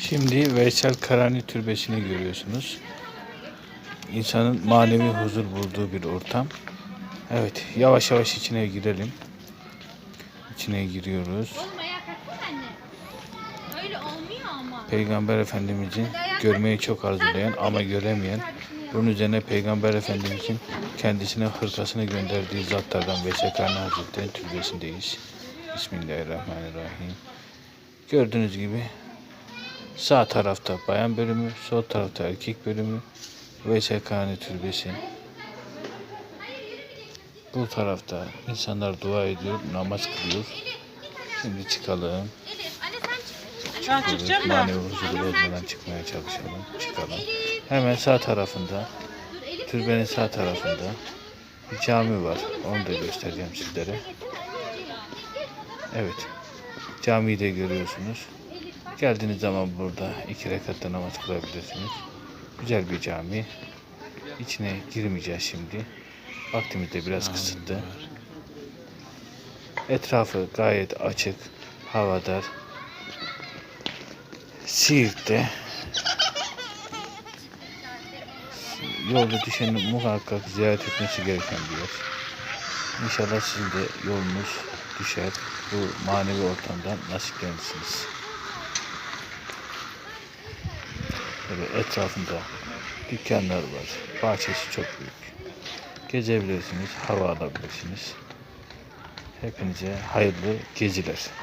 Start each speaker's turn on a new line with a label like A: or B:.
A: Şimdi Veysel Karani Türbesi'ni görüyorsunuz. İnsanın manevi huzur bulduğu bir ortam. Evet, yavaş yavaş içine girelim. İçine giriyoruz.
B: Oğlum ayağa kalksana anne. Öyle olmuyor ama.
A: Peygamber Efendimizin görmeyi çok arzulayan ama göremeyen, bunun üzerine Peygamber Efendimizin kendisine hırkasını gönderdiği zatlardan Veysel Karani Hazretleri'nin türbesindeyiz. Bismillahirrahmanirrahim. Gördüğünüz gibi sağ tarafta bayan bölümü, sol tarafta erkek bölümü Veysel Karani Türbesi. Bu tarafta insanlar dua ediyor, namaz kılıyor. Şimdi çıkalım.
B: Elif anne sen çık.
C: Ben
A: Böyle
C: çıkacağım da.
A: manevi huzuru bozmadan çıkmaya çalışalım. Çıkalım. Hemen sağ tarafında, türbenin sağ tarafında bir cami var. Onu da göstereceğim sizlere. Evet. Camiyi de görüyorsunuz. Geldiğiniz zaman burada iki rekatta namaz kılabilirsiniz. Güzel bir cami. İçine girmeyeceğiz şimdi. Vaktimiz de biraz kısıtlı. Etrafı gayet açık, havadar. Siirt'te yolda düşeni muhakkak ziyaret etmesi gereken bir yer. İnşallah sizin de yolunuz düşer. Bu manevi ortamdan nasiplenirsiniz. Böyle etrafında dükkanlar var. Bahçesi çok büyük. Gezebilirsiniz, hava alabilirsiniz. Hepinize hayırlı geziler.